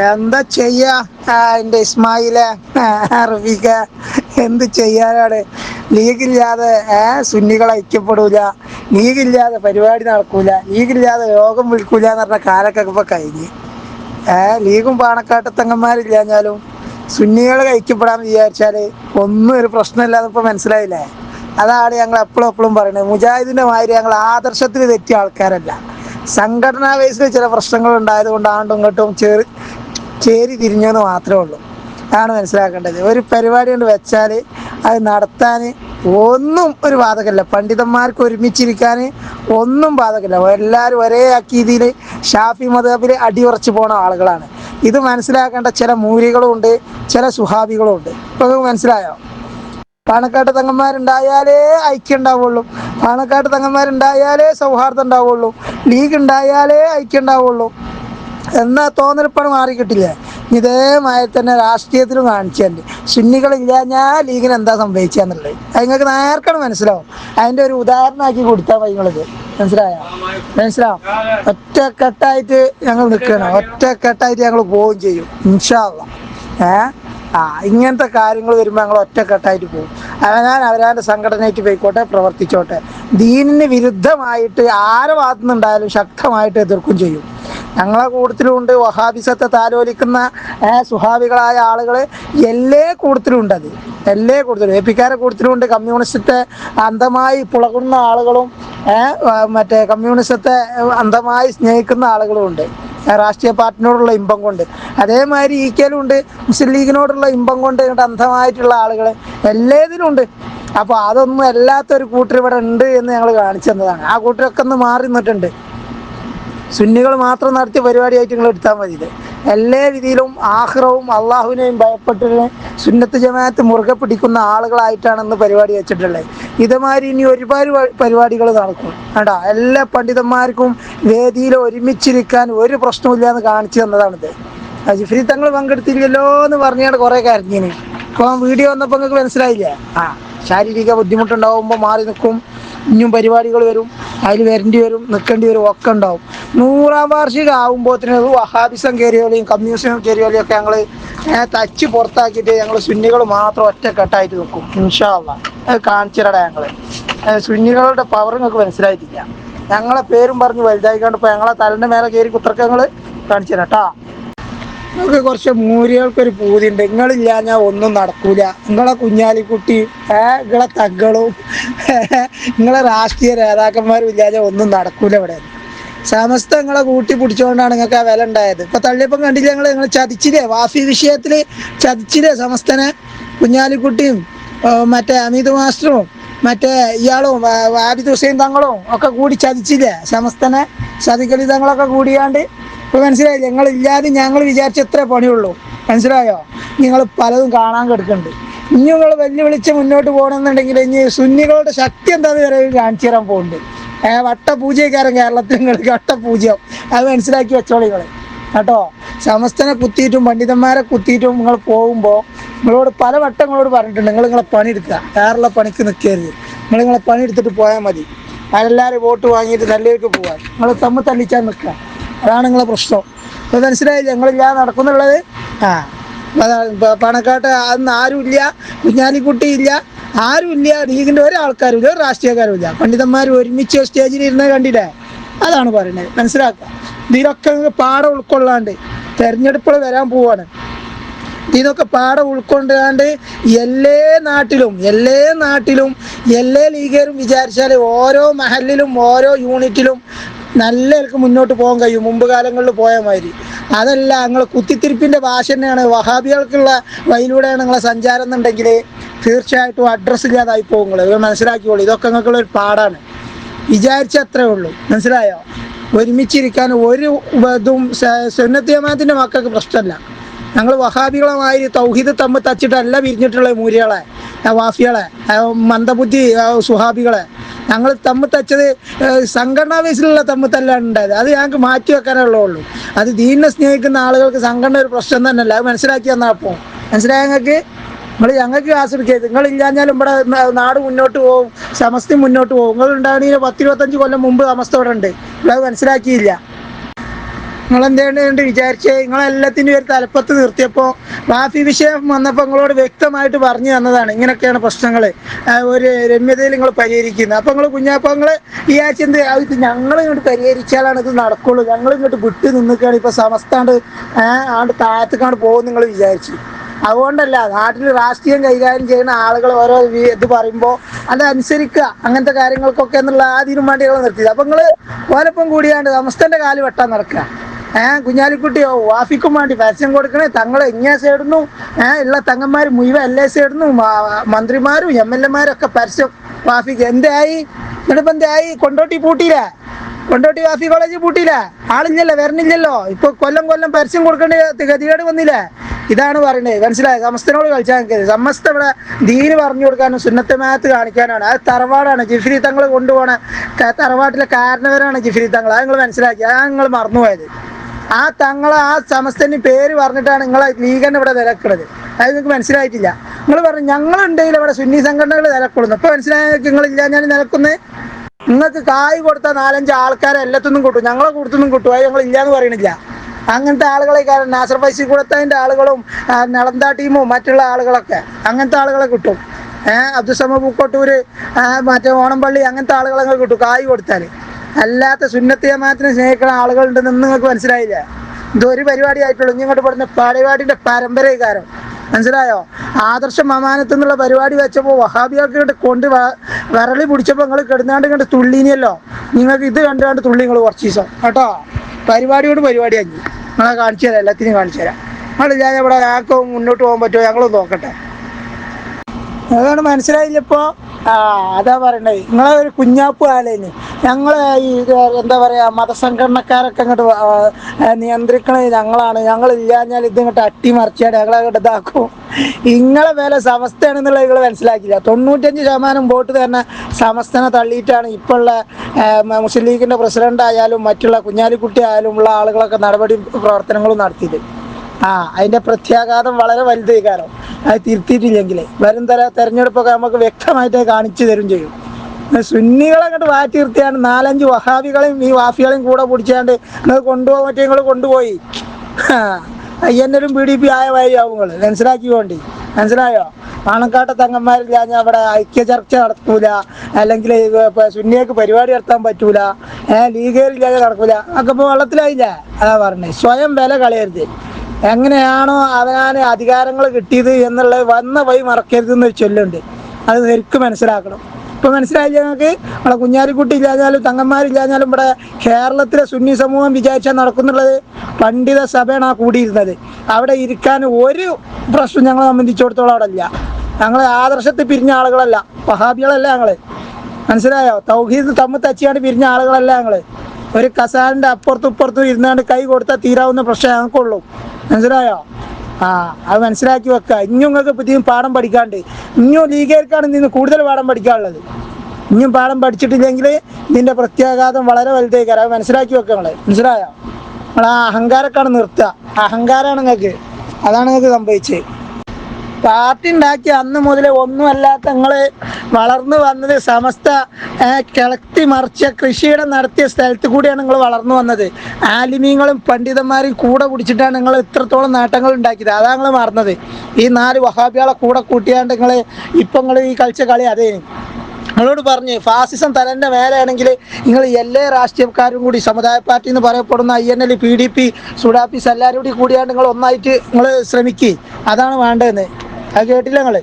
എന്താ ചെയ്യാ? എന്റെ ഇസ്മായിലെ റഫീഖ എന്ത് ചെയ്യാനാണ്? ലീഗില്ലാതെ ഏ സുന്നികൾ ഐക്യപ്പെടൂല. ലീഗില്ലാതെ പരിപാടി നടക്കൂല. ലീഗില്ലാതെ യോഗം വിൽക്കൂല എന്ന് പറഞ്ഞ കാലൊക്കെ ഇപ്പൊ കഴിഞ്ഞ്. ഏ ലീഗും പാണക്കാട്ടത്തങ്ങന്മാരില്ലാഞ്ഞാലും സുന്നികൾ ഐക്യപ്പെടാന്ന് വിചാരിച്ചാൽ ഒന്നും ഒരു പ്രശ്നമില്ലാന്ന് ഇപ്പൊ മനസ്സിലായില്ലേ? അതാണ് ഞങ്ങൾ എപ്പോഴും എപ്പോഴും പറയുന്നത് മുജാഹിദിന്റെ മാതിരി ഞങ്ങൾ ആദർശത്തിൽ തെറ്റിയ ആൾക്കാരല്ല. സംഘടനാ ബേസിൽ ചില പ്രശ്നങ്ങൾ ഉണ്ടായത് കൊണ്ട് ആണ്ടും ഇങ്ങോട്ടും ചേറി ചേരി തിരിഞ്ഞെന്ന് മാത്രമേ ഉള്ളൂ. ആണ് മനസ്സിലാക്കേണ്ടത്. ഒരു പരിപാടി കൊണ്ട് വെച്ചാൽ അത് നടത്താൻ ഒന്നും ഒരു ബാധകമല്ല പണ്ഡിതന്മാർക്ക് ഒരുമിച്ചിരിക്കാൻ ഒന്നും ബാധകമല്ല എല്ലാവരും ഒരേ അക്കീതിയിൽ ഷാഫി മതബിൽ അടിയുറച്ച് പോണ ആളുകളാണ്. ഇത് മനസ്സിലാക്കേണ്ട ചില മൂരികളും ഉണ്ട് ചില സുഹാബികളും ഉണ്ട്. ഇപ്പൊ മനസ്സിലായോ? പാണക്കാട്ട് തങ്ങന്മാരുണ്ടായാലേ ഐക്യം ഉണ്ടാവുള്ളൂ. പാണക്കാട്ട് തങ്ങന്മാരുണ്ടായാലേ സൗഹാർദ്ദം ഉണ്ടാവുള്ളൂ. ലീഗ് ഉണ്ടായാലേ ഐക്യം ഉണ്ടാവുള്ളൂ. എന്നാ തോന്നൽപ്പണി മാറി കിട്ടില്ലേ ഇതേമായി തന്നെ രാഷ്ട്രീയത്തിലും കാണിച്ചുണ്ട്. ഞാൻ ലീഗിന് എന്താ സംഭവിച്ചാന്നുള്ളത്? അത് നിങ്ങൾക്ക് നേർക്കാണ് മനസ്സിലാവും. അതിന്റെ ഒരു ഉദാഹരണമാക്കി കൊടുത്താൽ നിങ്ങളിത്. മനസ്സിലായോ? മനസ്സിലാവും? ഒറ്റക്കെട്ടായിട്ട് ഞങ്ങൾ നിൽക്കണം. ഒറ്റക്കെട്ടായിട്ട് ഞങ്ങൾ പോവുകയും ചെയ്യും. ഇൻഷാല്ല ഏ? ആ ഇങ്ങനത്തെ കാര്യങ്ങൾ വരുമ്പോൾ ഞങ്ങൾ ഒറ്റക്കെട്ടായിട്ട് പോകും അവനാൻ അവരാന്റെ സംഘടനയായിട്ട് പോയിക്കോട്ടെ പ്രവർത്തിച്ചോട്ടെ. ദീനിന് വിരുദ്ധമായിട്ട് ആരെ ഭാഗത്തുനിന്നുണ്ടായാലും ശക്തമായിട്ട് എതിർക്കും ചെയ്യും. ഞങ്ങളെ കൂട്ടത്തിലുണ്ട് വഹാബിസത്തെ താലോലിക്കുന്ന സുഹാബികളായ ആളുകൾ എല്ലാ കൂട്ടത്തിലുണ്ട് അത്. എല്ലാ കൂട്ടത്തിലും. എ പിക്കാരെ കൂട്ടത്തിലുണ്ട് കമ്മ്യൂണിസ്റ്റത്തെ അന്ധമായി പുളകുന്ന ആളുകളും മറ്റേ കമ്മ്യൂണിസത്തെ അന്ധമായി സ്നേഹിക്കുന്ന ആളുകളും ഉണ്ട്. രാഷ്ട്രീയ പാർട്ടിനോടുള്ള ഇമ്പം കൊണ്ട്. അതേമാതിരി ഈക്കലും ഉണ്ട് മുസ്ലിം ലീഗിനോടുള്ള ഇമ്പം കൊണ്ട് അന്ധമായിട്ടുള്ള ആളുകൾ എല്ലാത്തിലും ഉണ്ട്. അപ്പോൾ അതൊന്നും അല്ലാത്തൊരു കൂട്ടർ ഇവിടെ ഉണ്ട് എന്ന് ഞങ്ങൾ കാണിച്ചു തന്നതാണ്. ആ കൂട്ടരൊക്കെ ഒന്ന് മാറി നിന്നിട്ടുണ്ട്. സുന്നികൾ മാത്രം നടത്തിയ പരിപാടിയായിട്ട് നിങ്ങൾ എടുത്താൽ മതി ഇത്. എല്ലാ രീതിയിലും ആഹ്റവും അള്ളാഹുവിനെയും ഭയപ്പെട്ടിട്ട് സുന്നത്ത് ജമാഅത്ത് മുറുകെ പിടിക്കുന്ന ആളുകളായിട്ടാണ് ഇന്ന് പരിപാടി വെച്ചിട്ടുള്ളത്. ഇതുമാതിരി ഇനി ഒരുപാട് പരിപാടികൾ നടക്കും. കേട്ടാ എല്ലാ പണ്ഡിതന്മാർക്കും വേദിയിൽ ഒരുമിച്ചിരിക്കാൻ ഒരു പ്രശ്നമില്ല എന്ന് കാണിച്ചു തന്നതാണിത്. ജിഫ്രി തങ്ങൾ പങ്കെടുത്തില്ലല്ലോ എന്ന് പറഞ്ഞാണ് കുറെ കരഞ്ഞിന്. ഇപ്പൊ വീഡിയോ വന്നപ്പോൾ നിങ്ങൾക്ക് മനസ്സിലായില്ലേ? ആ ശാരീരിക ബുദ്ധിമുട്ടുണ്ടാവുമ്പോൾ മാറി നിൽക്കും. ഇനിയും പരിപാടികൾ വരും. അതിൽ വരേണ്ടി വരും നിൽക്കേണ്ടി വരും ഒക്കെ ഉണ്ടാവും. നൂറാം വാർഷികം അത് വഹാബിസം കയറിയോലെയും കമ്മ്യൂണിസം കയറിയോലെയും ഒക്കെ ഞങ്ങൾ തച്ച് പുറത്താക്കിയിട്ട് ഞങ്ങൾ സുന്നികൾ മാത്രം ഒറ്റക്കെട്ടായിട്ട് നിൽക്കും ഇൻഷാല്ല അത് കാണിച്ചിരടാ ഞങ്ങൾ സുന്നികളുടെ പവർ നിങ്ങൾക്ക് മനസ്സിലായിട്ടില്ല. ഞങ്ങളെ പേരും പറഞ്ഞ് വലുതായിക്കൊണ്ട് ഇപ്പോൾ ഞങ്ങളെ തലന്റെ മേലെ കയറി കുത്രക്ക ഞങ്ങൾ കാണിച്ചു തരാം കേട്ടോ നമുക്ക് കുറച്ച് മൂരികൾക്കൊരു പൂതിയുണ്ട്. ഞാൻ ഒന്നും നടക്കൂല. നിങ്ങളെ കുഞ്ഞാലിക്കുട്ടി ഏ നിങ്ങളെ തങ്ങളും നിങ്ങളെ രാഷ്ട്രീയ നേതാക്കന്മാരും ഇല്ലാഞ്ഞാൽ ഒന്നും നടക്കൂല ഇവിടെ. സമസ്ത നിങ്ങളെ കൂട്ടി പിടിച്ചുകൊണ്ടാണ് നിങ്ങൾക്ക് ആ വില ഉണ്ടായത്. ഇപ്പൊ തള്ളിയപ്പം കണ്ടില്ല ഞങ്ങൾ നിങ്ങൾ ചതിച്ചില്ലേ? വാഫി വിഷയത്തിൽ ചതിച്ചില്ലേ സമസ്തനെ? കുഞ്ഞാലിക്കുട്ടിയും മറ്റേ അമിത് മാസ്റ്ററും മറ്റേ ഇയാളും ആബിദ് ഹുസൈൻ തങ്ങളും ഒക്കെ കൂടി ചതിച്ചില്ലേ സമസ്തനെ? ചതിക്കലി തങ്ങളൊക്കെ കൂടിയാണ്ട് ഇപ്പൊ മനസ്സിലായി? ഞങ്ങൾ ഇല്ലാതെ ഞങ്ങൾ വിചാരിച്ച എത്ര പണിയുള്ളൂ. മനസ്സിലായോ? നിങ്ങൾ പലതും കാണാൻ കിടക്കുന്നുണ്ട്. ഇനി നിങ്ങൾ വെല്ലുവിളിച്ച് മുന്നോട്ട് പോകണമെന്നുണ്ടെങ്കിൽ ഇനി സുന്നികളുടെ ശക്തി എന്താന്ന് വരെ കാണിച്ചു തരാൻ പോകുന്നുണ്ട്. ഏഹ് വട്ടപൂജക്കാരൻ കേരളത്തിൽ നിങ്ങൾക്ക് വട്ടപൂജ്യം. അത് മനസ്സിലാക്കി വെച്ചോളൂ നിങ്ങൾ കേട്ടോ? സമസ്തനെ കുത്തിയിട്ടും പണ്ഡിതന്മാരെ കുത്തിയിട്ടും നിങ്ങൾ പോകുമ്പോൾ നിങ്ങളോട് പല വട്ടം നിങ്ങളോട് പറഞ്ഞിട്ടുണ്ട് നിങ്ങൾ നിങ്ങളെ പണിയെടുക്കുക. കേരള പണിക്ക് നിൽക്കരുത്. നിങ്ങൾ നിങ്ങളെ പണിയെടുത്തിട്ട് പോയാൽ മതി. അതെല്ലാവരും വോട്ട് വാങ്ങിയിട്ട് നല്ലവർക്ക് പോകാൻ നിങ്ങൾ തമ്മിൽ തല്ലിച്ചാൽ നിൽക്കുക. അതാണ് നിങ്ങളെ പ്രശ്നം. അത് മനസ്സിലായില്ല ഞങ്ങളില്ല നടക്കുന്നുള്ളത്. ആ. പണക്കാട്ട് അന്ന് ആരുമില്ല കുഞ്ഞാലിക്കുട്ടി ഇല്ല ആരുമില്ല ലീഗിന്റെ ഒരാൾക്കാരും ഇല്ല ഒരു രാഷ്ട്രീയക്കാരും ഇല്ല. പണ്ഡിതന്മാർ ഒരുമിച്ച് സ്റ്റേജിൽ ഇരുന്നത് കണ്ടില്ലേ? അതാണ് പറയുന്നത് മനസ്സിലാക്കുക. ഇതിലൊക്കെ പാടം ഉൾക്കൊള്ളാണ്ട് തെരഞ്ഞെടുപ്പുകൾ വരാൻ പോവാണ്. ഇതിനൊക്കെ പാടം ഉൾക്കൊണ്ടാണ്ട് എല്ലാ നാട്ടിലും എല്ലാ നാട്ടിലും എല്ലാ ലീഗരും വിചാരിച്ചാൽ ഓരോ മഹലിലും ഓരോ യൂണിറ്റിലും നല്ല മുന്നോട്ട് പോകാൻ കഴിയും. മുമ്പ് കാലങ്ങളിൽ പോയ മാതിരി. അതല്ല നിങ്ങൾ കുത്തിത്തിരിപ്പിന്റെ ഭാഷ തന്നെയാണ്. വഹാബികൾക്കുള്ള വഴിയിലൂടെയാണ് നിങ്ങളെ സഞ്ചാരം എന്നുണ്ടെങ്കിൽ തീർച്ചയായിട്ടും അഡ്രസ്സ് ഇല്ലാതായി പോകും നിങ്ങൾ മനസ്സിലാക്കിക്കോളൂ. ഇതൊക്കെ നിങ്ങൾക്കുള്ള ഒരു പാടാണ്. വിചാരിച്ച അത്രേ ഉള്ളൂ. മനസ്സിലായോ? ഒരുമിച്ചിരിക്കാൻ ഒരു ഇതും സുന്നത്ത് ജമാഅത്തിന്റെ മക്കൾക്ക് പ്രശ്നമല്ല. ഞങ്ങൾ വഹാബികളെ മാതിരി തൗഹീദ് തമ്മിൽ തച്ചിട്ടല്ല പിരിഞ്ഞിട്ടുള്ള മൂരികളെ വാഫികളെ മന്ദബുദ്ധി സുഹാബികളെ. ഞങ്ങൾ തമ്മിൽ തച്ചത് സംഘടനാ ബേസിലുള്ള തമ്മിൽ ഉണ്ടായത് അത് ഞങ്ങൾക്ക് മാറ്റി വെക്കാനുള്ളൂ അത് ദീനിനെ സ്നേഹിക്കുന്ന ആളുകൾക്ക് സംഘടന ഒരു പ്രശ്നം തന്നെയല്ല. അത് മനസ്സിലാക്കി തന്നാൽ അപ്പോൾ മനസ്സിലായ ഞങ്ങൾക്ക്? നിങ്ങൾ ഞങ്ങൾക്ക് ക്ലാസ് നിങ്ങൾ ഇല്ലാഞ്ഞാലും ഇവിടെ നാട് മുന്നോട്ട് പോകും സമസ്തി മുന്നോട്ട് പോകും നിങ്ങൾ ഉണ്ടാകണമെങ്കിൽ പത്തിരുപത്തഞ്ച് കൊല്ലം മുമ്പ് സമസ്ത ഉണ്ട്. നിങ്ങൾ മനസ്സിലാക്കിയില്ല. നിങ്ങൾ എന്തുകൊണ്ട് വിചാരിച്ചേ നിങ്ങളെല്ലാത്തിന്റെ ഒരു തലപ്പത്ത് നിർത്തിയപ്പോൾ വാഫി വിഷയം വന്നപ്പോൾ നിങ്ങളോട് വ്യക്തമായിട്ട് പറഞ്ഞു തന്നതാണ്. ഇങ്ങനെയൊക്കെയാണ് പ്രശ്നങ്ങൾ ഒരു രമ്യതയിൽ നിങ്ങൾ പരിഹരിക്കുന്നത്. അപ്പം നിങ്ങൾ കുഞ്ഞാപ്പം നിങ്ങൾ ഈ ആഴ്ച എന്ത് ഇത് ഞങ്ങൾ ഇങ്ങോട്ട് പരിഹരിച്ചാലാണ് ഇത് നടക്കുള്ളൂ. ഞങ്ങൾ ഇങ്ങോട്ട് വിട്ട് നിന്നിക്കാണ് ഇപ്പോൾ സമസ്താണ്ട് ആണ്ട് താഴത്തേക്കാണ്ട് പോകും നിങ്ങൾ വിചാരിച്ചു. അതുകൊണ്ടല്ല നാട്ടിൽ രാഷ്ട്രീയം കൈകാര്യം ചെയ്യുന്ന ആളുകൾ ഓരോ ഇത് പറയുമ്പോൾ അതനുസരിക്കുക. അങ്ങനത്തെ കാര്യങ്ങൾക്കൊക്കെ എന്നുള്ള ആ തീരുമാനികൾ നിർത്തിയത്. അപ്പൊ നിങ്ങൾ ഓലപ്പം കൂടിയാണ്ട് സമസ്തന്റെ കാൽ വെട്ടാൻ നടക്കുക. ഏഹ് കുഞ്ഞാലിക്കുട്ടിയോ വാഫിക്കും വേണ്ടി പരസ്യം കൊടുക്കണേ. തങ്ങളെ ഇങ്ങനെ സൈഡിന്നു ഏഹ് ഉള്ള തങ്ങന്മാർ മുഴുവൻ എല്ലാ സൈഡിന്നു മന്ത്രിമാരും എം എൽ എമാരും ഒക്കെ പരസ്യം വാഫിക്ക്. എന്തായി എന്നിട്ടിപ്പോ എന്തായി കൊണ്ടോട്ടി പൂട്ടിയില്ലേ? കൊണ്ടോട്ടി വാഫി കോളേജ് പൂട്ടിയില്ലേ? ആളില്ലല്ലോ വരണില്ലല്ലോ ഇപ്പൊ കൊല്ലം കൊല്ലം പരസ്യം കൊടുക്കേണ്ട ഗതികേട് വന്നില്ലേ? ഇതാണ് പറയുന്നത് മനസ്സിലായി? സമസ്തനോട് കളിച്ചാൽ സമസ്ത ഇവിടെ ദീന് പറഞ്ഞു കൊടുക്കാനും സുന്നത്തമാത്ത് കാണിക്കാനാണ് അത് തറവാടാണ്. ജിഫ്രി തങ്ങൾ കൊണ്ടുപോണ തറവാട്ടിലെ കാരണവരാണ് ജിഫ്രി തങ്ങൾ അത് നിങ്ങൾ മനസ്സിലാക്കി. അത് നിങ്ങൾ മറന്നുപോയത്. ആ തങ്ങളെ ആ സമസ്തന് പേര് പറഞ്ഞിട്ടാണ് നിങ്ങളെ ലീഗന്നെ ഇവിടെ നിലക്കുന്നത് അത് നിങ്ങൾക്ക് മനസ്സിലായിട്ടില്ല. നിങ്ങൾ പറഞ്ഞു ഞങ്ങളുണ്ടെങ്കിൽ ഇവിടെ സുന്നി സംഘടനകൾ നിലക്കൊള്ളുന്നു. ഇപ്പൊ മനസ്സിലായ നിങ്ങളില്ല ഞാൻ നിലക്കുന്നത്? നിങ്ങൾക്ക് കായ് കൊടുത്ത നാലഞ്ച് ആൾക്കാരെ എല്ലാത്തൊന്നും കിട്ടും. ഞങ്ങളെ കൊടുത്തൊന്നും കിട്ടും. അത് ഞങ്ങൾ ഇല്ലാന്ന് പറയണില്ല. അങ്ങനത്തെ ആളുകളെ കാരണം നാസർ ഫൈസി കൂടത്തതിന്റെ ആളുകളും നളന്ത ടീമും മറ്റുള്ള ആളുകളൊക്കെ അങ്ങനത്തെ ആളുകളെ കിട്ടും. ഏഹ് അബ്ദുസമ പൂക്കോട്ടൂര് മറ്റേ ഓണംപള്ളി അങ്ങനത്തെ ആളുകളെ കിട്ടും. കായ് കൊടുത്താൽ അല്ലാത്ത സുന്നത്ത് ജമാഅത്തിനെ സ്നേഹിക്കുന്ന ആളുകളുണ്ടെന്ന് നിങ്ങൾക്ക് മനസ്സിലായില്ല? ഇതൊരു പരിപാടി ആയിട്ടുള്ളൂ ഇങ്ങോട്ട് പറഞ്ഞ പരിപാടിന്റെ പരമ്പരകാരം മനസ്സിലായോ? ആദർശം അമാനത്ത് എന്നുള്ള പരിപാടി വെച്ചപ്പോൾ വഹാബിയൊക്കെ കണ്ട് കൊണ്ട് വിരളി പിടിച്ചപ്പോൾ നിങ്ങൾ കിടന്നാണ്ട് കണ്ട് തുള്ളിനിയല്ലോ. നിങ്ങൾക്ക് ഇത് കണ്ടുകൊണ്ട് തുള്ളി നിങ്ങൾ കുറച്ച് ദിവസം. കേട്ടോ? പരിപാടിയോട് പരിപാടിയാക്കി നിങ്ങളെ കാണിച്ചു തരാം എല്ലാത്തിനും കാണിച്ചു തരാം. നിങ്ങൾ ഞാൻ ഇവിടെ ഞങ്ങൾക്ക് മുന്നോട്ട് പോകാൻ പറ്റുമോ? ഞങ്ങളൊന്ന് നോക്കട്ടെ. അതാണ് മനസ്സിലായില്ലപ്പോ ആ അതാ പറയണ്ടേ നിങ്ങളെ ഒരു കുഞ്ഞാപ്പ് ആലേന് ഞങ്ങളെ ഈ എന്താ പറയാ മതസംഘടനക്കാരൊക്കെ അങ്ങോട്ട് നിയന്ത്രിക്കണത് ഞങ്ങളാണ്. ഞങ്ങൾ ഇല്ലാഞ്ഞാൽ ഇത് ഇങ്ങോട്ട് അട്ടിമറിച്ചാണ് ഞങ്ങളെ അങ്ങോട്ട് ഇതാക്കും. ഇങ്ങളെ വില സമസ്തയാണെന്നുള്ളത് നിങ്ങൾ മനസ്സിലാക്കില്ല തൊണ്ണൂറ്റഞ്ച് ശതമാനം വോട്ട് തന്നെ സമസ്തനെ തള്ളിയിട്ടാണ് ഇപ്പോൾ ഉള്ള മുസ്ലിം ലീഗിന്റെ പ്രസിഡന്റ് ആയാലും മറ്റുള്ള കുഞ്ഞാലിക്കുട്ടി ആയാലും ഉള്ള ആളുകളൊക്കെ നടപടി പ്രവർത്തനങ്ങളും നടത്തിയത്. ആ അതിന്റെ പ്രത്യാഘാതം വളരെ വലുതായി കാരണം അത് തിരുത്തിയിട്ടില്ലെങ്കിൽ വരും തര തെരഞ്ഞെടുപ്പൊക്കെ നമുക്ക് വ്യക്തമായിട്ട് കാണിച്ചു തരും ചെയ്യും. സുന്നികളെ അങ്ങോട്ട് മാറ്റി നിർത്തിയാണ്. നാലഞ്ച് വഹാബികളെയും ഈ വാഫികളെയും കൂടെ പിടിച്ചാണ്ട് നിങ്ങൾ കൊണ്ടുപോകാൻ പറ്റിയ നിങ്ങൾ കൊണ്ടുപോയി. അയ്യന്നരും പി ഡി പി ആയ വഴിയാവും നിങ്ങൾ മനസ്സിലാക്കി വേണ്ടി മനസ്സിലായോ? പാണക്കാട്ടെ തങ്ങന്മാരില്ല ഞാൻ അവിടെ ഐക്യ ചർച്ച നടത്തൂല. അല്ലെങ്കിൽ സുന്നിയക്ക് പരിപാടി നടത്താൻ പറ്റൂല. ഏഹ് ലീഗേരില്ലാതെ നടക്കൂല. ഒക്കെ ഇപ്പൊ വെള്ളത്തിലായില്ല? അതാ പറഞ്ഞത് സ്വയം വില കളയരുത്. എങ്ങനെയാണോ അവനാന് അധികാരങ്ങൾ കിട്ടിയത് എന്നുള്ളത് വന്ന വഴി മറക്കരുത് എന്നൊരു ചൊല്ലുണ്ട്. അത് ശരിക്കും മനസ്സിലാക്കണം. ഇപ്പൊ മനസ്സിലായില്ല ഞങ്ങൾക്ക് നമ്മളെ കുഞ്ഞാലിക്കുട്ടി ഇല്ലാഞ്ഞാലും തങ്ങന്മാരില്ലാഞ്ഞാലും ഇവിടെ കേരളത്തിലെ സുന്നി സമൂഹം വിചാരിച്ചാൽ നടക്കുന്നുള്ളത് പണ്ഡിത സഭയാണ് ആ കൂടിയിരുന്നത്. അവിടെ ഇരിക്കാൻ ഒരു പ്രശ്നം ഞങ്ങളെ സംബന്ധിച്ചിടത്തോളം അവിടെ ഇല്ല. ഞങ്ങൾ ആദർശത്തിൽ പിരിഞ്ഞ ആളുകളല്ല. വഹാബികളല്ല ഞങ്ങൾ. മനസ്സിലായോ? തൗഹീദ് തമ്മ തച്ചിയാണ് പിരിഞ്ഞ ആളുകളല്ല ഞങ്ങൾ. ഒരു കസാലിന്റെ അപ്പുറത്തും ഇപ്പുറത്തും ഇരുന്നാണ്ട് കൈ കൊടുത്താൽ തീരാവുന്ന പ്രശ്നം ഞങ്ങൾക്കുള്ളൂ. മനസ്സിലായോ? ആ അത് മനസ്സിലാക്കി വെക്കുക. ഇനിയും നിങ്ങൾക്ക് പുതിയ പാഠം പഠിക്കാണ്ട്. ഇനിയും ലീഗേർക്കാണ് നിന്ന് കൂടുതൽ പാഠം പഠിക്കാനുള്ളത്. ഇനിയും പാഠം പഠിച്ചിട്ടില്ലെങ്കിൽ ഇതിന്റെ പ്രത്യാഘാതം വളരെ വലുതേക്കാരം അത് മനസ്സിലാക്കി വെക്കുക നിങ്ങളെ. മനസ്സിലായോ? നിങ്ങൾ ആ അഹങ്കാരക്കാണ് നിർത്തുക. അഹങ്കാരമാണ് നിങ്ങൾക്ക്. അതാണ് നിങ്ങൾക്ക് സംഭവിച്ചത്. പാർട്ടി ഉണ്ടാക്കി അന്ന് മുതൽ ഒന്നുമല്ലാത്ത നിങ്ങൾ വളർന്നു വന്നത് സമസ്ത കിളത്തി മറിച്ച കൃഷിയിടം നടത്തിയ സ്ഥലത്ത് കൂടിയാണ് നിങ്ങൾ വളർന്നു വന്നത്. ആലിമീങ്ങളും പണ്ഡിതന്മാരും കൂടെ പിടിച്ചിട്ടാണ് നിങ്ങൾ ഇത്രത്തോളം നേട്ടങ്ങൾ ഉണ്ടാക്കിയത്. അതാണ് നിങ്ങൾ മറന്നത്. ഈ നാല് വഹാബികളെ കൂടെ കൂട്ടിയാണ്ട് നിങ്ങൾ ഇപ്പം നിങ്ങൾ ഈ കളിച്ച കളി അതേ. നിങ്ങളോട് പറഞ്ഞു ഫാസിസം തലന്റെ മേലെയാണെങ്കിൽ നിങ്ങൾ എല്ലാ രാഷ്ട്രീയക്കാരും കൂടി സമുദായ പാർട്ടി എന്ന് പറയപ്പെടുന്ന I N L P D P സുഡാപ്പിസ് എല്ലാവരും കൂടി കൂടിയാണ്ട് നിങ്ങൾ ഒന്നായിട്ട് നിങ്ങൾ ശ്രമിക്കുക അതാണ് വേണ്ടതെന്ന്. അത് കേട്ടില്ല നിങ്ങൾ?